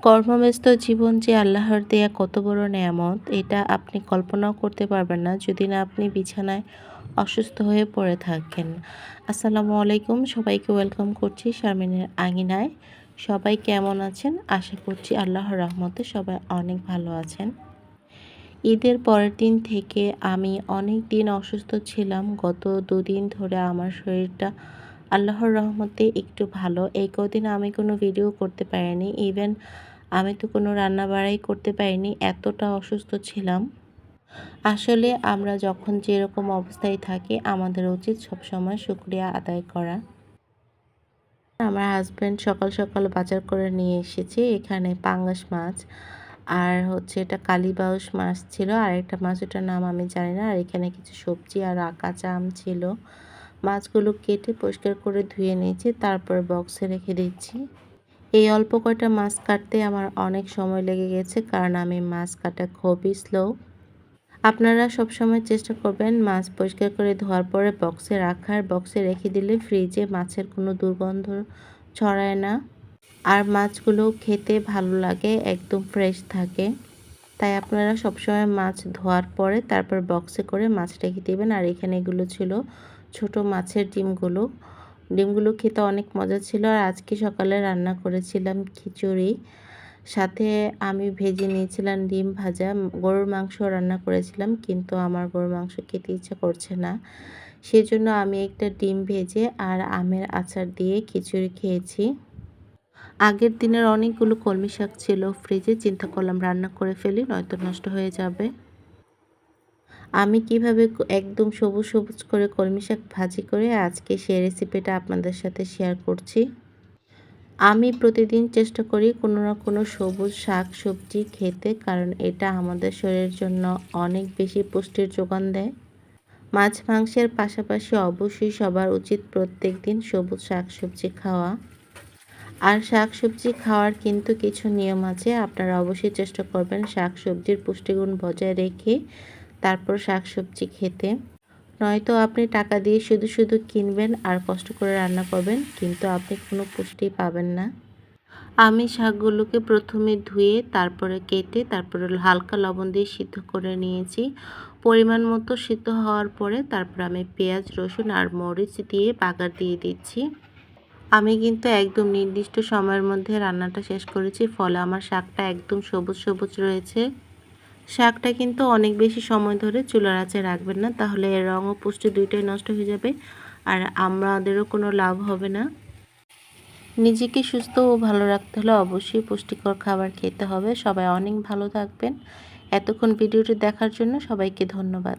কর্মব্যস্ত জীবন যে আল্লাহর দেয়া কত বড় নেয়ামত, এটা আপনি কল্পনাও করতে পারবেন না যদি না আপনি বিছানায় অসুস্থ হয়ে পড়ে থাকেন। আসসালামু আলাইকুম, সবাইকে ওয়েলকাম করছি শারমিনের আঙিনায়। সবাই কেমন আছেন? আশা করছি আল্লাহর রহমতে সবাই অনেক ভালো আছেন। ঈদের পরের দিন থেকে আমি অনেক দিন অসুস্থ ছিলাম। গত দুদিন ধরে আমার শরীরটা আল্লাহর রহমতে একটু ভালো। এই কদিন আমি কোনো ভিডিও করতে পারিনি। ইভেন আমি তো কোনো রান্না বাড়াই করতে পারিনি। এতটা অসুস্থ ছিলাম। আসলে আমরা যখন যেরকম অবস্থায় থাকি, আমাদের উচিত সবসময় শুক্রিয়া আদায় করা। আমার হাজব্যান্ড সকাল সকাল বাজার করে নিয়ে এসেছে। এখানে পাঙ্গাস মাছ আর হচ্ছে এটা কালীবাউস মাছ ছিল। আর একটা মাছ, ওটার নাম আমি জানি না। আর এখানে কিছু সবজি আর কাঁচা আম ছিল। মাছগুলো কেটে পরিষ্কার করে ধুয়ে নিয়েছি, তারপর বক্সে রেখে দিচ্ছি। এই অল্প কয়টা মাছ কাটতে আমার অনেক সময় লেগে গেছে, কারণ আমি মাছ কাটা খুবই স্লো আপনারা সবসময় চেষ্টা করবেন মাছ পরিষ্কার করে ধোয়ার পরে বক্সে রাখার। বক্সে রেখে দিলে ফ্রিজে মাছের কোনো দুর্গন্ধ ছড়ায় না। আর মাছগুলো খেতে ভালো লাগে, একদম ফ্রেশ থাকে। তাই আপনারা সবসময় মাছ ধোয়ার পরে তারপর বক্সে করে মাছ রেখে দেবেন আর এখানে এগুলো ছিল ছোট মাছের ডিমগুলো। ডিমগুলো খেতে অনেক মজা ছিল। আর আজকে সকালে রান্না করেছিলাম খিচুড়ি। সাথে আমি ভেজে নিয়েছিলাম ডিম ভাজা। গরুর মাংস রান্না করেছিলাম, কিন্তু আমার গরুর মাংস খেতে ইচ্ছা করছে না। সেজন্য আমি একটা ডিম ভেজে আর আমের আচার দিয়ে খিচুড়ি খেয়েছি। আগের দিনের অনেকগুলো কলমি শাক ছিল, ফ্রিজে চিন্তা করলাম রান্না করে ফেলি, নয়তো নষ্ট হয়ে যাবে। আমি কীভাবে একদম সবুজ সবুজ করে কলমি শাক ভাজি করে আজকে সেই রেসিপিটা আপনাদের সাথে শেয়ার করছি। আমি প্রতিদিন চেষ্টা করি কোনো না কোনো সবুজ শাক সবজি খেতে, কারণ এটা আমাদের শরীরের জন্য অনেক বেশি পুষ্টির যোগান দেয়। মাছ মাংসের পাশাপাশি অবশ্যই সবার উচিত প্রত্যেক দিন সবুজ শাক সবজি খাওয়া। আর শাক সবজি খাওয়ার কিন্তু কিছু নিয়ম আছে। আপনারা অবশ্যই চেষ্টা করবেন শাক সবজির পুষ্টিগুণ বজায় রেখে তারপর শাক সবজি খেতে। নয়তো আপনি টাকা দিয়ে শুধু শুধু কিনবেন আর কষ্ট করে রান্না করবেন, কিন্তু আপনি কোনো পুষ্টি পাবেন না। আমি শাকগুলোকে প্রথমে ধুয়ে, তারপরে কেটে, তারপরে হালকা লবণ দিয়ে সিদ্ধ করে নিয়েছি। পরিমাণ মতো সিদ্ধ হওয়ার পরে তারপর আমি পেঁয়াজ, রসুন আর মরিচ দিয়ে বাগার দিয়ে দিচ্ছি। আমি কিন্তু একদম নির্দিষ্ট সময়ের মধ্যে রান্নাটা শেষ করেছি। ফলে আমার শাকটা একদম সবুজ সবুজ রয়েছে। শাকটা কিন্তু অনেক বেশি সময় ধরে চুলার আঁচে রাখবেন না, তাহলে এর রঙ ও পুষ্টি দুইটাই নষ্ট হয়ে যাবে আর আমাদেরও কোনো লাভ হবে না। নিজেকে সুস্থ ও ভালো রাখতে হলে অবশ্যই পুষ্টিকর খাবার খেতে হবে। সবাই অনেক ভালো থাকবেন। এতক্ষণ ভিডিওটি দেখার জন্য সবাইকে ধন্যবাদ।